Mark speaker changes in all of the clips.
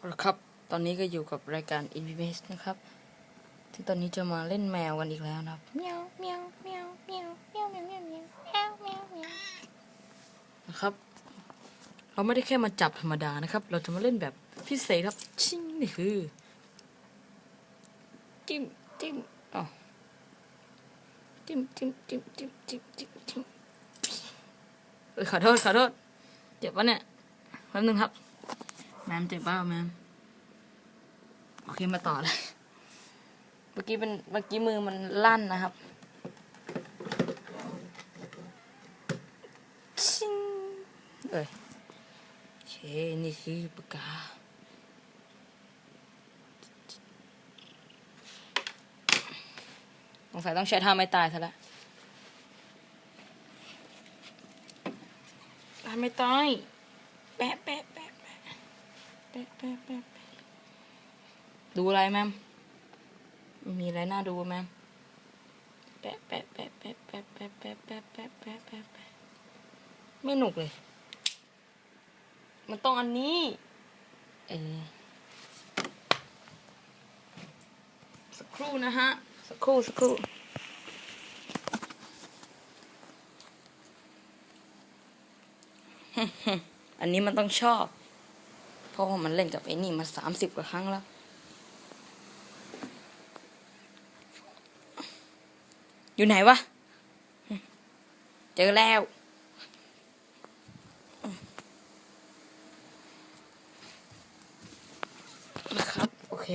Speaker 1: ครับ ตอนนี้ก็อยู่กับรายการ i n v e s t นะครับ ที่ตอนนี้จะมาเล่นแมวกันอีกแล้วนะครับเมียวเมียวเมียวเมียวเมียวเมียวเมียวเมียวเมียวเมียวเมียวนะครับ เราไม่ได้แค่มาจับธรรมดานะครับ เราจะมาเล่นแบบพิเศษครับ ชิงนี่คือ จิ้มจิ้มอ๋อจิ้มจิ้มจิ้มจิ้มจิ้มจิ้มจิ้มเอ้ยขอโทษขอโทษเจ็บปะเนี่ยแป๊บนึงครับ แมมเจ็บเปล่าแมมโอเคมาต่อเลยเมื่อกี้เป็นเมื่อกี้มือมันลั่นนะครับชิงเอ้ยโอเคนี่คือปากกาสงสัยต้องใช้ท่าไม่ตายซะแล้วตายไม่ตายแปะแปะ แปะแปะแปะแปะแปะแปะดูอะไรแมมมีอะไรน่าดูไหมแปะแปะแปะแปะแปะแปะแปะแปะแปะแปะแปะแปะไม่หนุกเลย มันต้องอันนี้ เออสักครู่นะฮะ สักครู่สักครู่อันนี้มันต้องชอบ ราะว่ามันเล่นกับไอ้นี่มาสามสิบกว่าครั้งแล้ว อยู่ไหนวะ เจอแล้วนะครับ โอเค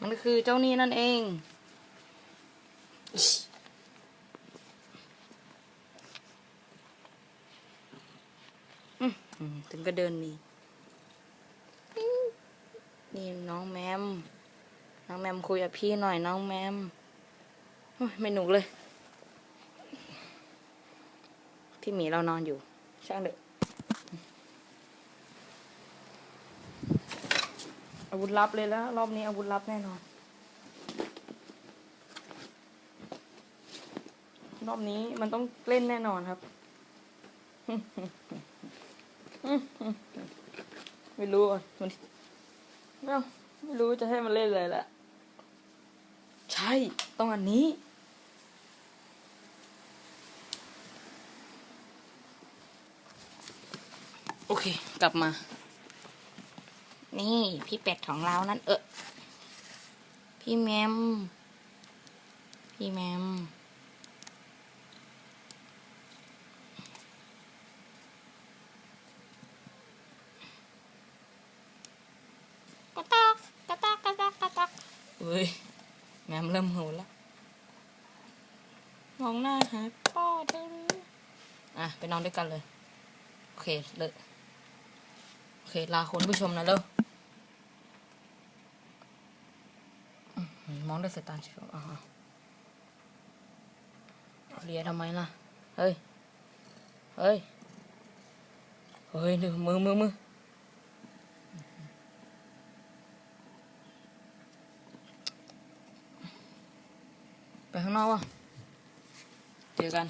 Speaker 1: มันก็คือเจ้านี่นั่นเองถึงก็เดินห นี่น้องแมม น้องแมมคุยกับพี่หน่อยน้องแมมไม่หนุกเลย พี่หมีเรานอนอยู่ ช่างเถอะอาวุธลับเลยแล้ว รอบนี้อาวุธลับแน่นอน รอบนี้มันต้องเล่นแน่นอนครับ ไม่รู้อะมัน ไม่เอาไม่รู้จะให้มันเล่นอะไรละใช่ต้องอันนี้ โอเค กลับมา นี่พี่เป็ดของเรานั่นเออพี่แมม พี่แมม กระตอกกระตอกกระตอกกระตอกเฮ้ย แมมเริ่มโหแล้วมองหน้าหาพ่อเธออะ ไปนอนด้วยกันเลย โอเคเลยโอเค ลาคุณผู้ชมนะเร็วมองด้วยสายตาเฉยวอ่าเลียทำไมล่ะ เฮ้ย เฮ้ย เฮ้ยดูมือมือมือ ไปข้างนอกวะเจอกัน